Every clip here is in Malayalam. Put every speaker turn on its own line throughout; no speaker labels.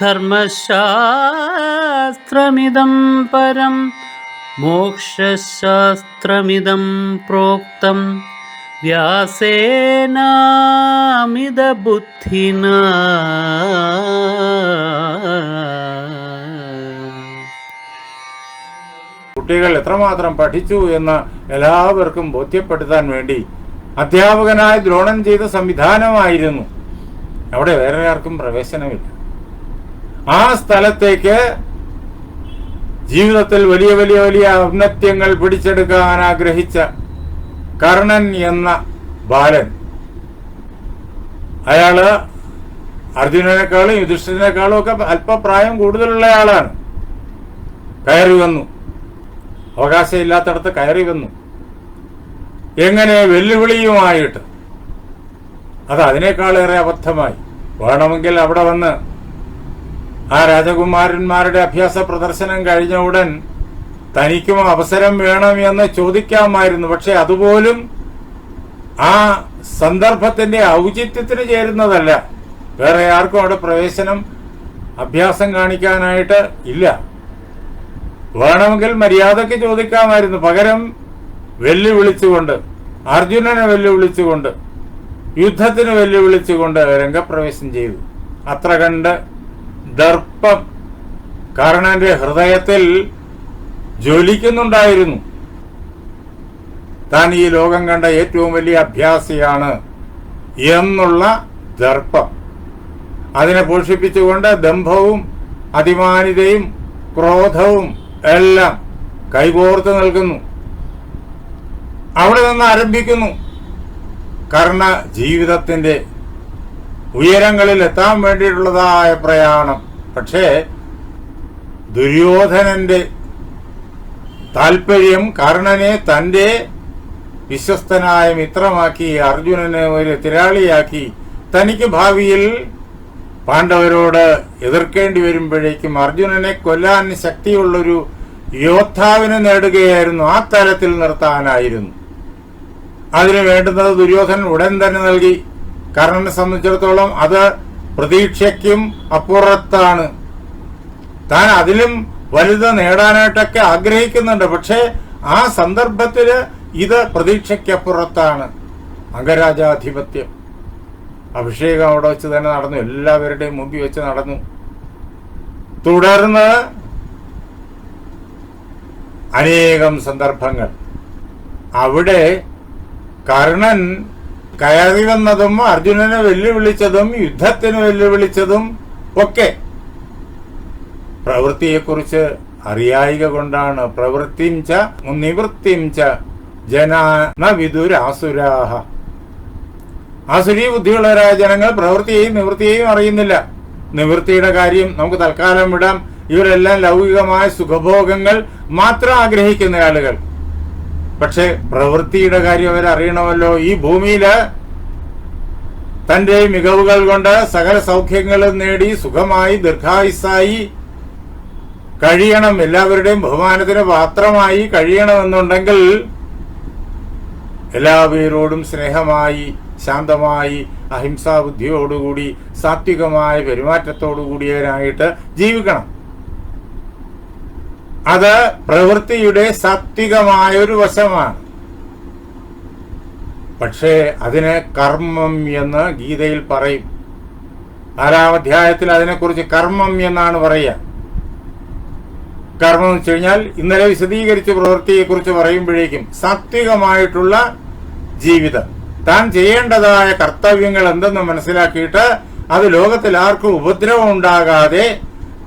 ധർമ്മശാസ്ത്രമിദം പരം മോക്ഷശാസ്ത്രമിതം പ്രോക്തം. വ്യാസേനാമിതബുദ്ധിന.
കുട്ടികൾ എത്രമാത്രം പഠിച്ചു എന്ന് എല്ലാവർക്കും ബോധ്യപ്പെടുത്താൻ വേണ്ടി അധ്യാപകനായി ദ്രോണം ചെയ്ത സംവിധാനമായിരുന്നു. അവിടെ വേറെ ആർക്കും പ്രവേശനമില്ല. ആ സ്ഥലത്തേക്ക് ജീവിതത്തിൽ വലിയ വലിയ വലിയ ഔന്നത്യങ്ങൾ പിടിച്ചെടുക്കാൻ ആഗ്രഹിച്ച കർണൻ എന്ന ബാലൻ. അയാൾ അർജുനനേക്കാളും യുധിഷ്ഠിരനേക്കാളും ഒക്കെ അല്പപ്രായം കൂടുതലുള്ള ആളാണ്. കയറി വന്നു. അവകാശം ഇല്ലാത്തടത്ത് കയറി വന്നു. എങ്ങനെ വെല്ലുവിളിയുമായിട്ട്. അത് അതിനേക്കാളേറെ അബദ്ധമായി. വേണമെങ്കിൽ അവിടെ വന്ന് ആ രാജകുമാരന്മാരുടെ അഭ്യാസ പ്രദർശനം കഴിഞ്ഞ ഉടൻ തനിക്കും അവസരം വേണം എന്ന് ചോദിക്കാമായിരുന്നു. പക്ഷെ അതുപോലും ആ സന്ദർഭത്തിന്റെ ഔചിത്യത്തിന് ചേരുന്നതല്ല. വേറെ ആർക്കും അവിടെ പ്രവേശനം അഭ്യാസം കാണിക്കാനായിട്ട് ഇല്ല. വേണമെങ്കിൽ മര്യാദയ്ക്ക് ചോദിക്കാമായിരുന്നു. പകരം വെല്ലുവിളിച്ചുകൊണ്ട് അർജുനനെ വെല്ലുവിളിച്ചുകൊണ്ട് യുദ്ധത്തിന് വെല്ലുവിളിച്ചുകൊണ്ട് രംഗപ്രവേശം ചെയ്തു. അത്ര കണ്ട് ദർപ്പം കർണന്റെ ഹൃദയത്തിൽ ജ്വലിക്കുന്നുണ്ടായിരുന്നു. താൻ ഈ ലോകം കണ്ട ഏറ്റവും വലിയ അഭ്യാസിയാണ് എന്നുള്ള ദർപ്പം. അതിനെ പോഷിപ്പിച്ചുകൊണ്ട് ദംഭവും അതിമാനിതയും ക്രോധവും എല്ലാം കൈകോർത്ത് നൽകുന്നു അവിടെ നിന്ന് ആരംഭിക്കുന്നു. കർണ ജീവിതത്തിന്റെ ഉയരങ്ങളിൽ എത്താൻ വേണ്ടിയിട്ടുള്ളതായ പ്രയാണം. പക്ഷേ ദുര്യോധനന്റെ താല്പര്യം കർണനെ തന്റെ വിശ്വസ്തനായ മിത്രമാക്കി അർജുനനെ ഒരു തിരാളിയാക്കി തനിക്ക് ഭാവിയിൽ പാണ്ഡവരോട് എതിർക്കേണ്ടി വരുമ്പോഴേക്കും അർജുനനെ കൊല്ലാൻ ശക്തിയുള്ളൊരു യോദ്ധാവിനെ നേടുകയായിരുന്നു ആ തലത്തിൽ നിർത്താനായിരുന്നു. അതിന് വേണ്ടുന്നത് ദുര്യോധനൻ ഉടൻ തന്നെ നൽകി. കർണനെ സംബന്ധിച്ചിടത്തോളം അത് പ്രതീക്ഷയ്ക്കും അപ്പുറത്താണ്. താൻ അതിലും വലുത് നേടാനായിട്ടൊക്കെ ആഗ്രഹിക്കുന്നുണ്ട്. പക്ഷേ ആ സന്ദർഭത്തിൽ ഇത് പ്രതീക്ഷയ്ക്കപ്പുറത്താണ്. അംഗരാജാധിപത്യം അഭിഷേകം അവിടെ വെച്ച് തന്നെ നടന്നു. എല്ലാവരുടെയും മുമ്പിൽ വെച്ച് നടന്നു. തുടർന്ന് അനേകം സന്ദർഭങ്ങൾ. അവിടെ കർണൻ കയറി വന്നതും അർജുനനെ വെല്ലുവിളിച്ചതും യുദ്ധത്തിന് വെല്ലുവിളിച്ചതും ഒക്കെ പ്രവൃത്തിയെക്കുറിച്ച് അറിയായിക കൊണ്ടാണ് പ്രവൃത്തിം ച നിവൃത്തിം ച ജനാന വിദുരാസുരാഹ. ആസുരീ ബുദ്ധിയുള്ളവരായ ജനങ്ങൾ പ്രവൃത്തിയെയും നിവൃത്തിയെയും അറിയുന്നില്ല. നിവൃത്തിയുടെ കാര്യം നമുക്ക് തൽക്കാലം വിടാം. ഇവരെല്ലാം ലൗകികമായ സുഖഭോഗങ്ങൾ മാത്രം ആഗ്രഹിക്കുന്ന ആളുകൾ. പക്ഷെ പ്രവൃത്തിയുടെ കാര്യം അവരറിയണമല്ലോ. ഈ ഭൂമിയിൽ തന്റെ മികവുകൾ കൊണ്ട് സകല സൗഖ്യങ്ങളും നേടി സുഖമായി ദീർഘായുസായി കഴിയണം. എല്ലാവരുടെയും ബഹുമാനത്തിന് പാത്രമായി കഴിയണമെന്നുണ്ടെങ്കിൽ എല്ലാവരോടും സ്നേഹമായി ശാന്തമായി അഹിംസാ ബുദ്ധിയോടുകൂടി സാത്വികമായ പെരുമാറ്റത്തോടുകൂടിയവരായിട്ട് ജീവിക്കണം. അത് പ്രവൃത്തിയുടെ സാത്വികമായൊരു വശമാണ്. പക്ഷേ അതിനെ കർമ്മം എന്ന് ഗീതയിൽ പറയും. ആറാം അധ്യായത്തിൽ അതിനെക്കുറിച്ച് കർമ്മം എന്നാണ് പറയുക. കർമ്മം എന്ന് വെച്ച് കഴിഞ്ഞാൽ ഇന്നലെ വിശദീകരിച്ച പ്രവൃത്തിയെക്കുറിച്ച് പറയുമ്പോഴേക്കും സാത്വികമായിട്ടുള്ള ജീവിതം. താൻ ചെയ്യേണ്ടതായ കർത്തവ്യങ്ങൾ എന്തെന്ന് മനസ്സിലാക്കിയിട്ട് അത് ലോകത്തിൽ ആർക്കും ഉപദ്രവം ഉണ്ടാകാതെ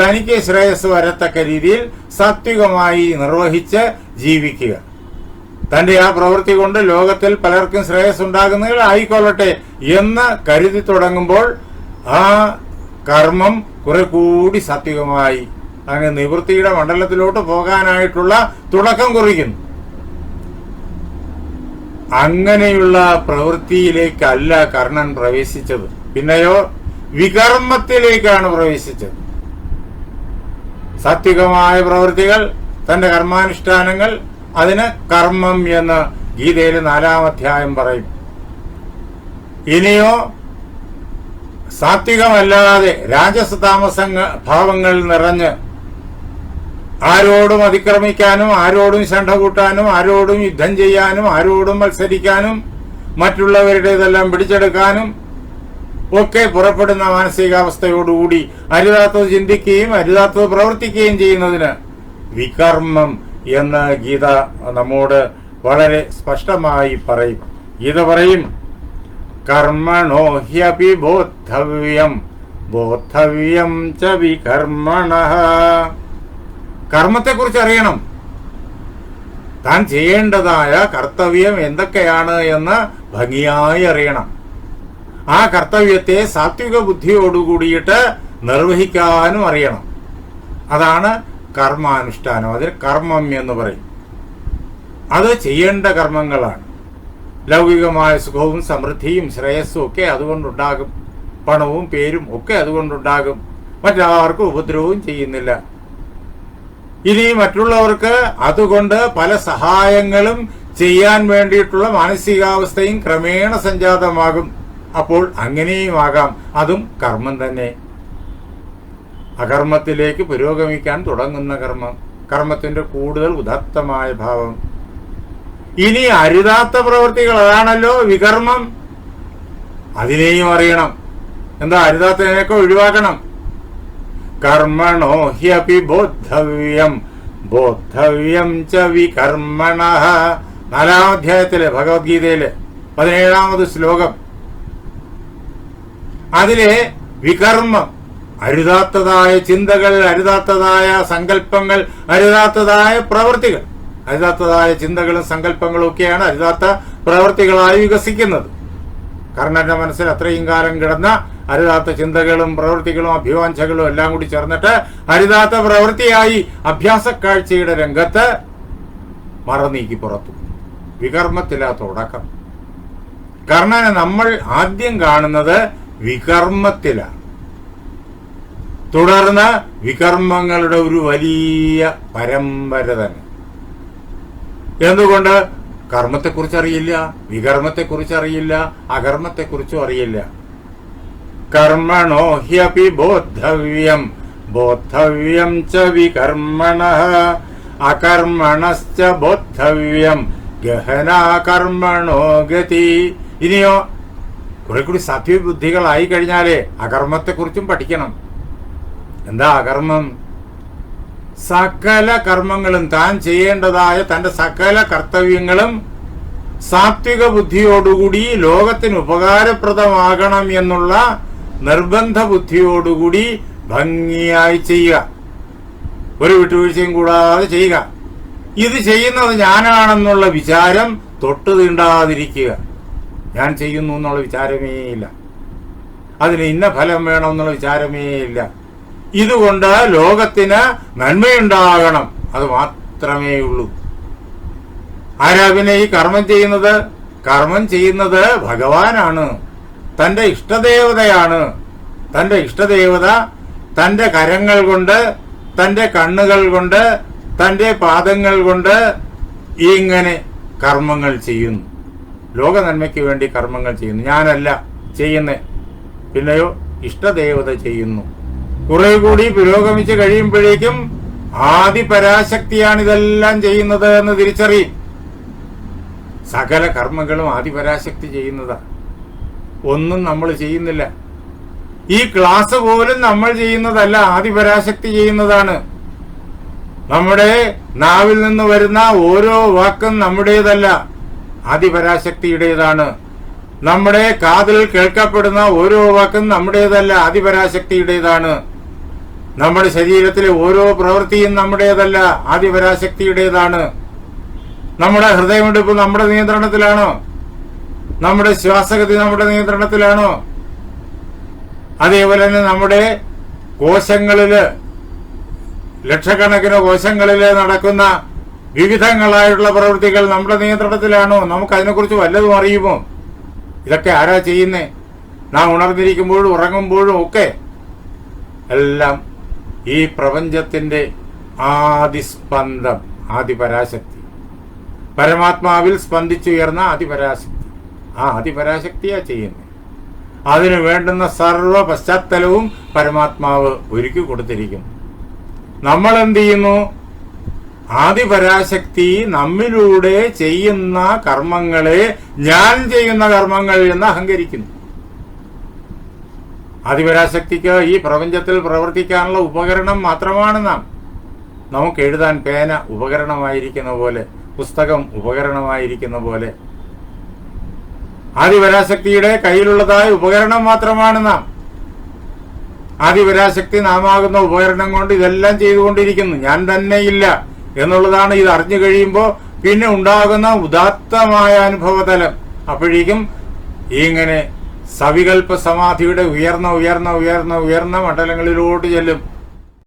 തനിക്ക് ശ്രേയസ് വരത്തക്ക രീതിയിൽ സാത്വികമായി നിർവഹിച്ച് ജീവിക്കുക. തന്റെ ആ പ്രവൃത്തി കൊണ്ട് ലോകത്തിൽ പലർക്കും ശ്രേയസ് ഉണ്ടാകുന്നതിൽ ആയിക്കൊള്ളട്ടെ എന്ന് കരുതി തുടങ്ങുമ്പോൾ ആ കർമ്മം കുറെ കൂടി സാത്വികമായി അങ്ങനെ നിവൃത്തിയുടെ മണ്ഡലത്തിലോട്ട് പോകാനായിട്ടുള്ള തുടക്കം കുറിക്കുന്നു. അങ്ങനെയുള്ള പ്രവൃത്തിയിലേക്കല്ല കർണൻ പ്രവേശിച്ചത്. പിന്നെയോ വികർമ്മത്തിലേക്കാണ് പ്രവേശിച്ചത്. സാത്വികമായ പ്രവൃത്തികൾ തന്റെ കർമാനുഷ്ഠാനങ്ങൾ അതിന് കർമ്മം എന്ന് ഗീതയിൽ നാലാം അധ്യായം പറയും. ഇനിയോ സാത്വികമല്ലാതെ രാജസ താമസങ്ങ ഭാവങ്ങൾ നിറഞ്ഞ് ആരോടും അതിക്രമിക്കാനും ആരോടും ശണ്ട കൂട്ടാനും ആരോടും യുദ്ധം ചെയ്യാനും ആരോടും മത്സരിക്കാനും മറ്റുള്ളവരുടേതെല്ലാം പിടിച്ചെടുക്കാനും ഒക്കെ പുറപ്പെടുന്ന മാനസികാവസ്ഥയോടുകൂടി അരുതാത്തത് ചിന്തിക്കുകയും അരുതാത്തത് പ്രവർത്തിക്കുകയും ചെയ്യുന്നതിന് വികർമ്മം എന്ന് ഗീത നമ്മോട് വളരെ സ്പഷ്ടമായി പറയും. ഗീത പറയും കർമ്മണോ ഹ്യപി ബോദ്ധവ്യം ബോദ്ധവ്യം ച വികർമ്മണ. കർമ്മത്തെക്കുറിച്ച് അറിയണം. താൻ ചെയ്യേണ്ടതായ കർത്തവ്യം എന്തൊക്കെയാണ് എന്ന് ഭംഗിയായി അറിയണം. ആ കർത്തവ്യത്തെ സാത്വിക ബുദ്ധിയോടുകൂടിയിട്ട് നിർവഹിക്കാനും അറിയണം. അതാണ് കർമാനുഷ്ഠാനം. അതിന് കർമ്മം എന്ന് പറയും. അത് ചെയ്യേണ്ട കർമ്മങ്ങളാണ്. ലൗകികമായ സുഖവും സമൃദ്ധിയും ശ്രേയസ്സും ഒക്കെ അതുകൊണ്ടുണ്ടാകും. പണവും പേരും ഒക്കെ അതുകൊണ്ടുണ്ടാകും. മറ്റാർക്കും ഉപദ്രവവും ചെയ്യുന്നില്ല. ഇനി മറ്റുള്ളവർക്ക് അതുകൊണ്ട് പല സഹായങ്ങളും ചെയ്യാൻ വേണ്ടിയിട്ടുള്ള മാനസികാവസ്ഥയും ക്രമേണ സംജാതമാകും. അപ്പോൾ അങ്ങനെയുമാകാം. അതും കർമ്മം തന്നെ. അകർമ്മത്തിലേക്ക് പുരോഗമിക്കാൻ തുടങ്ങുന്ന കർമ്മം. കർമ്മത്തിന്റെ കൂടുതൽ ഉദാത്തമായ ഭാവം. ഇനി അരുതാത്ത പ്രവൃത്തികൾ അതാണല്ലോ വികർമ്മം. അതിനെയും അറിയണം. എന്താ അരുതാത്തതിനൊക്കെ ഒഴിവാക്കണം? കർമ്മണോ ഹ്യപി ബോദ്ധവ്യം. ബോദ്ധവ്യം ച വികർമ്മണ. നാലാം അധ്യായത്തിലെ ഭഗവത്ഗീതയിലെ പതിനേഴാമത് ശ്ലോകം. അതിലെ വികർമ്മം അരുതാത്തതായ ചിന്തകൾ അരുതാത്തതായ സങ്കല്പങ്ങൾ അരുതാത്തതായ പ്രവൃത്തികൾ. അരുതാത്തതായ ചിന്തകളും സങ്കല്പങ്ങളും ഒക്കെയാണ് അരുതാത്ത പ്രവൃത്തികളായി വികസിക്കുന്നത്. കർണന്റെ മനസ്സിൽ അത്രയും കാലം കിടന്ന അരുതാത്ത ചിന്തകളും പ്രവൃത്തികളും അഭിവാഞ്ചകളും എല്ലാം കൂടി ചേർന്നിട്ട് അരുതാത്ത പ്രവൃത്തിയായി അഭ്യാസ കാഴ്ചയുടെ രംഗത്ത് മറനീക്കി പുറത്തു. വികർമ്മത്തിലാ തുടക്കം കർണനെ നമ്മൾ ആദ്യം കാണുന്നത് വികർമ്മത്തിലാണ്. തുടർന്ന് വികർമ്മങ്ങളുടെ ഒരു വലിയ പരമ്പര തന്നെ. എന്തുകൊണ്ട്? കർമ്മത്തെക്കുറിച്ച് അറിയില്ല വികർമ്മത്തെക്കുറിച്ച് അറിയില്ല അകർമ്മത്തെക്കുറിച്ചും അറിയില്ല. കർമ്മണോ ഹ്യപി ബോദ്ധവ്യം ബോദ്ധവ്യം ച വികർമ്മണ അകർമ്മണശ്ച ബോദ്ധവ്യം ഗഹനാ കർമ്മണോ ഗതി. ഇനിയോ കുറെ കൂടി സത്യബുദ്ധികളായി കഴിഞ്ഞാലേ അകർമ്മത്തെക്കുറിച്ചും പഠിക്കണം. എന്താ അകർമ്മം? സകല കർമ്മങ്ങളും താൻ ചെയ്യേണ്ടതായ തന്റെ സകല കർത്തവ്യങ്ങളും സാത്വിക ബുദ്ധിയോടുകൂടി ലോകത്തിന് ഉപകാരപ്രദമാകണം എന്നുള്ള നിർബന്ധ ബുദ്ധിയോടുകൂടി ഭംഗിയായി ചെയ്യുക. ഒരു വിട്ടുവീഴ്ചയും കൂടാതെ ചെയ്യുക. ഇത് ചെയ്യുന്നത് ഞാനാണെന്നുള്ള വിചാരം തൊട്ടു തീണ്ടാതിരിക്കുക ഞാൻ ചെയ്യുന്നു എന്നുള്ള വിചാരമേ ഇല്ല. അതിന് ഇന്ന ഫലം വേണം വേണമെന്നുള്ള വിചാരമേ ഇല്ല. ഇതുകൊണ്ട് ലോകത്തിന് നന്മയുണ്ടാകണം. അത് മാത്രമേ ഉള്ളൂ. ആരാ പിന്നെ ഈ കർമ്മം ചെയ്യുന്നത്? കർമ്മം ചെയ്യുന്നത് ഭഗവാനാണ്. തന്റെ ഇഷ്ടദേവതയാണ്. തന്റെ ഇഷ്ടദേവത തന്റെ കരങ്ങൾ കൊണ്ട് തന്റെ കണ്ണുകൾ കൊണ്ട് തന്റെ പാദങ്ങൾ കൊണ്ട് ഇങ്ങനെ കർമ്മങ്ങൾ ചെയ്യുന്നു. ലോക നന്മയ്ക്ക് വേണ്ടി കർമ്മങ്ങൾ ചെയ്യുന്നു. ഞാനല്ല ചെയ്യുന്നേ. പിന്നെയോ ഇഷ്ടദേവത ചെയ്യുന്നു. കുറെ കൂടി പുരോഗമിച്ച് കഴിയുമ്പോഴേക്കും ആദി പരാശക്തിയാണ് ഇതെല്ലാം ചെയ്യുന്നത് എന്ന് തിരിച്ചറിയും സകല കർമ്മങ്ങളും ആദിപരാശക്തി ചെയ്യുന്നതാ. ഒന്നും നമ്മൾ ചെയ്യുന്നില്ല. ഈ ക്ലാസ് പോലും നമ്മൾ ചെയ്യുന്നതല്ല ആദിപരാശക്തി ചെയ്യുന്നതാണ്. നമ്മുടെ നാവിൽ നിന്ന് വരുന്ന ഓരോ വാക്കും നമ്മുടേതല്ല. ആദിപരാശക്തിയുടേതാണ്. നമ്മുടെ കാതിൽ കേൾക്കപ്പെടുന്ന ഓരോ വാക്കും നമ്മുടേതല്ല ആദിപരാശക്തിയുടേതാണ്. നമ്മുടെ ശരീരത്തിലെ ഓരോ പ്രവൃത്തിയും നമ്മുടേതല്ല ആദിപരാശക്തിയുടേതാണ്. നമ്മുടെ ഹൃദയമെടുപ്പ് നമ്മുടെ നിയന്ത്രണത്തിലാണോ? നമ്മുടെ ശ്വാസഗതി നമ്മുടെ നിയന്ത്രണത്തിലാണോ? അതേപോലെ തന്നെ നമ്മുടെ കോശങ്ങളിൽ ലക്ഷക്കണക്കിന് കോശങ്ങളിൽ നടക്കുന്ന വിവിധങ്ങളായിട്ടുള്ള പ്രവൃത്തികൾ നമ്മുടെ നിയന്ത്രണത്തിലാണോ? നമുക്ക് അതിനെക്കുറിച്ച് വല്ലതും അറിയുമോ? ഇതൊക്കെ ആരാ ചെയ്യുന്നേ? നാം ഉണർന്നിരിക്കുമ്പോഴും ഉറങ്ങുമ്പോഴും ഒക്കെ എല്ലാം ഈ പ്രപഞ്ചത്തിന്റെ ആദിസ്പന്ദം ആദിപരാശക്തി. പരമാത്മാവിൽ സ്പന്ദിച്ചുയർന്ന ആദിപരാശക്തി. ആ ആദിപരാശക്തിയാ ചെയ്യുന്നത് അതിന് വേണ്ടുന്ന സർവ പശ്ചാത്തലവും പരമാത്മാവ് ഒരുക്കി കൊടുത്തിരിക്കുന്നു. നമ്മൾ എന്ത് ചെയ്യുന്നു? ആദിപരാശക്തി നമ്മിലൂടെ ചെയ്യുന്ന കർമ്മങ്ങളെ ഞാൻ ചെയ്യുന്ന കർമ്മങ്ങൾ എന്ന് അഹങ്കരിക്കുന്നു. ആദിപരാശക്തിക്ക് ഈ പ്രപഞ്ചത്തിൽ പ്രവർത്തിക്കാനുള്ള ഉപകരണം മാത്രമാണ് നാം. നമുക്ക് എഴുതാൻ പേന ഉപകരണമായിരിക്കുന്ന പോലെ പുസ്തകം ഉപകരണമായിരിക്കുന്ന പോലെ. ആദിപരാശക്തിയുടെ കയ്യിലുള്ളതായ ഉപകരണം മാത്രമാണ് നാം. ആദിപരാശക്തി നാമാകുന്ന ഉപകരണം കൊണ്ട് ഇതെല്ലാം ചെയ്തുകൊണ്ടിരിക്കുന്നു. ഞാൻ തന്നെ ഇല്ല എന്നുള്ളതാണ് ഇത് അറിഞ്ഞു കഴിയുമ്പോൾ പിന്നെ ഉണ്ടാകുന്ന ഉദാത്തമായ അനുഭവതലം. അപ്പോഴേക്കും ഇങ്ങനെ സവികൽപ്പ സമാധിയുടെ ഉയർന്ന ഉയർന്ന ഉയർന്ന ഉയർന്ന മണ്ഡലങ്ങളിലോട്ട് ചെല്ലും.